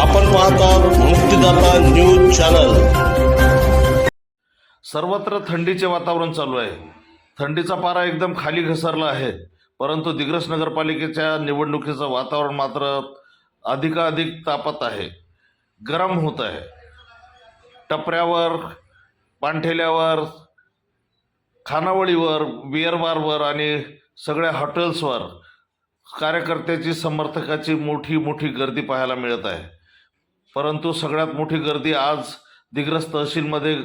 आपण पाहतात मुक्तीदाता news channel. सर्वत्र थंडीचे वातावरण चालू आहे. थंडीचा पारा एकदम खाली घसरला आहे. परंतु दिग्रस नगरपालिकेच्या निवडणुकीचं वातावरण मात्र अधिकाधिक तापत आहे. गरम होत आहे. टपऱ्यावर पानठेल्यावर खानावळीवर बिअरबारवर आणि सगळ्या हॉटेल्सवर कार्यकर्त्याची समर्थकाची मोठी मोठी गर्दी पाहायला मिळत आहे. परंतु सगळ्यात मोठी गर्दी आज दिग्रस तहसीलमध्ये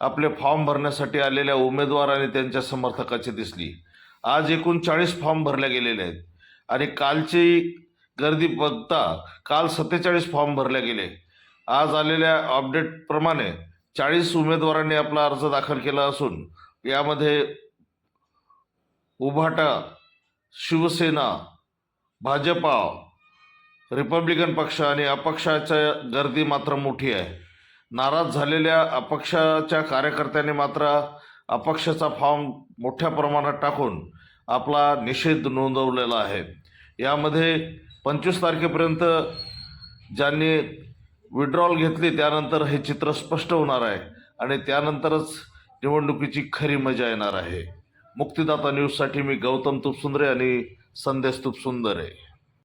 आपले फॉर्म भरण्यासाठी आलेल्या उमेदवार आणि त्यांच्या समर्थकाची दिसली. आज एकूण चाळीस फॉर्म भरले गेलेले आहेत. आणि कालची गर्दी बघता काल सत्तेचाळीस फॉर्म भरले गेले. आज आलेल्या अपडेटप्रमाणे चाळीस उमेदवारांनी आपला अर्ज दाखल केला असून यामध्ये उभाटा शिवसेना भाजपा रिपब्लिकन पक्ष आणि अपक्षाच्या गर्दी मात्र मोठी आहे. नाराज झालेल्या अपक्षाच्या कार्यकर्त्यांनी मात्र अपक्षाचा फॉर्म मोठ्या प्रमाणात टाकून आपला निषेध नोंदवलेला आहे. यामध्ये पंचवीस तारखेपर्यंत ज्यांनी विड्रॉल घेतली त्यानंतर हे चित्र स्पष्ट होणार आहे आणि त्यानंतरच निवडणुकीची खरी मजा येणार आहे. मुक्तिदाता न्यूजसाठी मी गौतम तुपसुंदरे आणि संदेश तुपसुंदरे.